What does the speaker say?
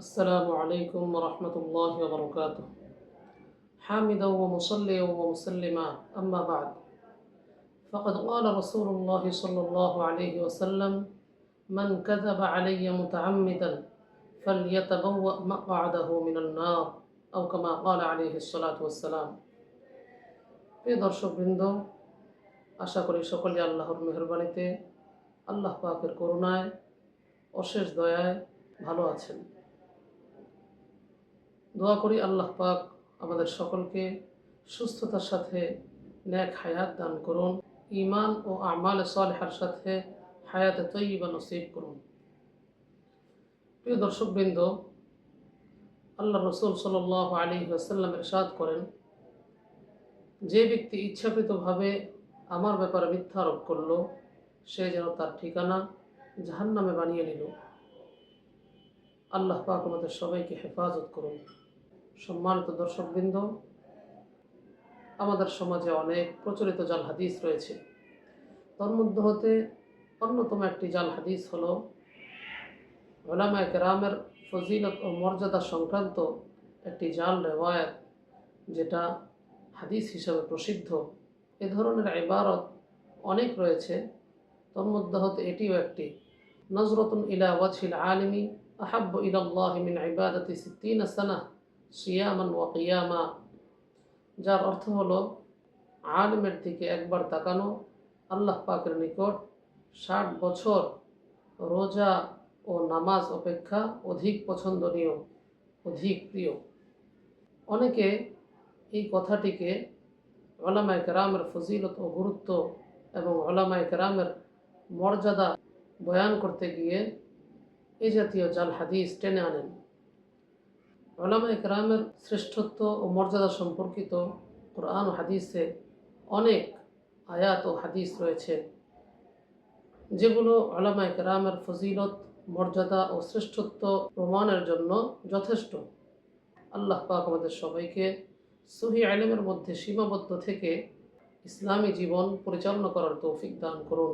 السلام عليكم ورحمة الله وبركاته حامدا ومصليا ومسلما أما بعد فقد قال رسول الله صلى الله عليه وسلم من كذب علي متعمدا فليتبوأ مقعده من النار أو كما قال عليه الصلاة والسلام প্রিয় দর্শকবৃন্দ আশা করি সকলে আল্লাহর মেহরবানিতে আল্লাহ পাকের করুণায় অশেষ দয়ায় ভালো আছেন দোয়া করি আল্লাহ পাক আমাদের সকলকে সুস্থতার সাথে ন্যাক হায়াত দান করুন ইমান ও আমাল সালেহার সাথে হায়াতে তৈবা নসিব করুন। প্রিয় দর্শকবৃন্দ, আল্লাহ রসুল সাল আলী আসাল্লাম এরশাদ করেন, যে ব্যক্তি ইচ্ছাকৃতভাবে আমার ব্যাপারে মিথ্যা আরোপ করল, সে যেন তার ঠিকানা জাহান্নামে বানিয়ে নিল। আল্লাহ পাক আমাদের সবাইকে হেফাজত করুন। সম্মানিত দর্শকবৃন্দ, আমাদের সমাজে অনেক প্রচলিত জাল হাদিস রয়েছে। তার মধ্যে হতে অন্যতম একটি জাল হাদিস হল ওলামায় কেরামের ফজিলত ও মর্যাদা সংক্রান্ত একটি জাল রেওয়ায়ত, যেটা হাদিস হিসাবে প্রসিদ্ধ। এ ধরনের ইবারত অনেক রয়েছে। তোর মধ্যে হতে এটিও একটি। নজরতুন ইলা ওয়াছিল আলিমি আহাব্ব ইলাল্লাহ মিন ইবাদতি সিদ্দিন সানা সিয়ামান ওয়া কিয়ামা যার অর্থ হলো, আলিমের দিকে একবার তাকানো, আল্লাহ পাকের নিকট ষাট বছর রোজা ও নামাজ অপেক্ষা অধিক পছন্দনীয়, অধিক প্রিয়। অনেকে এই কথাটিকে ওলামায় কেরামের ফজিলত ও গুরুত্ব এবং ওলামায় কেরামের মর্যাদা বয়ান করতে গিয়ে এ জাতীয় জাল হাদিস টেনে আনেন। ওলামায় কেরামের শ্রেষ্ঠত্ব ও মর্যাদা সম্পর্কিত কোরআন হাদিসে অনেক আয়াত ও হাদিস রয়েছে, যেগুলো ওলামায় কেরামের ফজিলত, মর্যাদা ও শ্রেষ্ঠত্ব প্রমাণের জন্য যথেষ্ট। আল্লাহ পাক আমাদের সবাইকে সহি আলেমের মধ্যে সীমাবদ্ধ থেকে ইসলামী জীবন পরিচালনা করার তৌফিক দান করুন।